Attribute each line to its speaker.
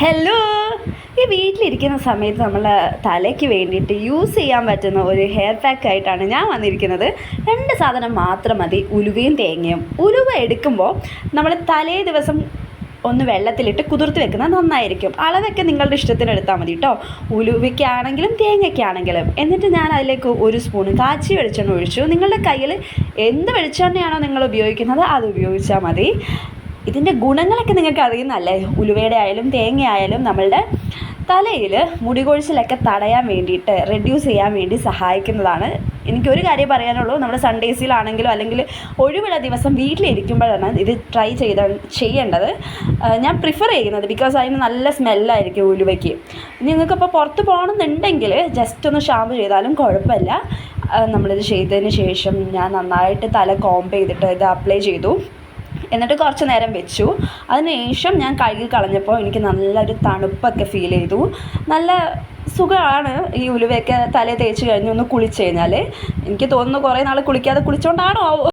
Speaker 1: Hello ഈ വീട്ടിലിരിക്കുന്ന സമയത്ത് നമ്മൾ തലയ്ക്ക് വേണ്ടിയിട്ട് യൂസ് ചെയ്യാൻ പറ്റുന്ന ഒരു ഹെയർ പാക്ക് ആയിട്ടാണ് ഞാൻ വന്നിരിക്കുന്നത്. രണ്ട് സാധനം മാത്രം മതി. ഉലുവയും തേങ്ങയും. ഉലുവ എടുക്കുമ്പോൾ നമ്മൾ തലേ ദിവസം ഒന്ന് വെള്ളത്തിലിട്ട് കുതിർത്ത് വെക്കുന്നത് നന്നായിരിക്കും. അളവൊക്കെ നിങ്ങളുടെ ഇഷ്ടത്തിന് എടുത്താൽ മതി കേട്ടോ ഉലുവയ്ക്കാണെങ്കിലും തേങ്ങയ്ക്കാണെങ്കിലും. എന്നിട്ട് ഞാൻ അതിലേക്ക് ഒരു സ്പൂൺ കാച്ചി വെളിച്ചെണ്ണ ഒഴിച്ചു. നിങ്ങളുടെ കയ്യിൽ എന്ത് വെളിച്ചെണ്ണയാണോ നിങ്ങൾ ഉപയോഗിക്കുന്നത് അത് ഉപയോഗിച്ചാൽ മതി. ഇതിന്റെ ഗുണങ്ങളൊക്കെ നിങ്ങൾക്ക് അറിയുന്നല്ലേ ഉലുവയുടെ ആയാലും തേങ്ങ ആയാലും നമ്മളുടെ തലയിൽ മുടികൊഴിച്ചിലൊക്കെ തടയാൻ വേണ്ടിയിട്ട് റെഡ്യൂസ് ചെയ്യാൻ വേണ്ടി സഹായിക്കുന്നതാണ്. എനിക്കൊരു കാര്യം പറയാനുള്ളൂ നമ്മുടെ സൺഡേസിലാണെങ്കിലും അല്ലെങ്കിൽ ഒഴിവുള്ള ദിവസം വീട്ടിലിരിക്കുമ്പോഴാണ് ഇത് ട്രൈ ചെയ്ത ചെയ്യേണ്ടത്. ഞാൻ പ്രിഫർ ചെയ്യുന്നത് ബിക്കോസ് അതിന് നല്ല സ്മെല്ലായിരിക്കും ഉലുവയ്ക്ക്. നിങ്ങൾക്കിപ്പോൾ പുറത്ത് പോകണമെന്നുണ്ടെങ്കിൽ ജസ്റ്റ് ഒന്ന് ഷാമ്പു ചെയ്താലും കുഴപ്പമില്ല. നമ്മളിത് ചെയ്തതിന് ശേഷം ഞാൻ നന്നായിട്ട് തല കോംബ് ചെയ്തിട്ട് ഇത് അപ്ലൈ ചെയ്തു. എന്നിട്ട് കുറച്ച് നേരം വെച്ചു. അതിനുശേഷം ഞാൻ കഴുകി കളഞ്ഞപ്പോൾ എനിക്ക് നല്ലൊരു തണുപ്പൊക്കെ ഫീൽ ചെയ്തു. നല്ല സുഖമാണ് ഈ ഉലുവയൊക്കെ തലയിൽ തേച്ച് കഴിഞ്ഞ് ഒന്ന് കുളിച്ച് കഴിഞ്ഞാൽ എനിക്ക് തോന്നുന്നു കുറേ നാൾ കുളിക്കാതെ കുളിച്ചുകൊണ്ടാണോ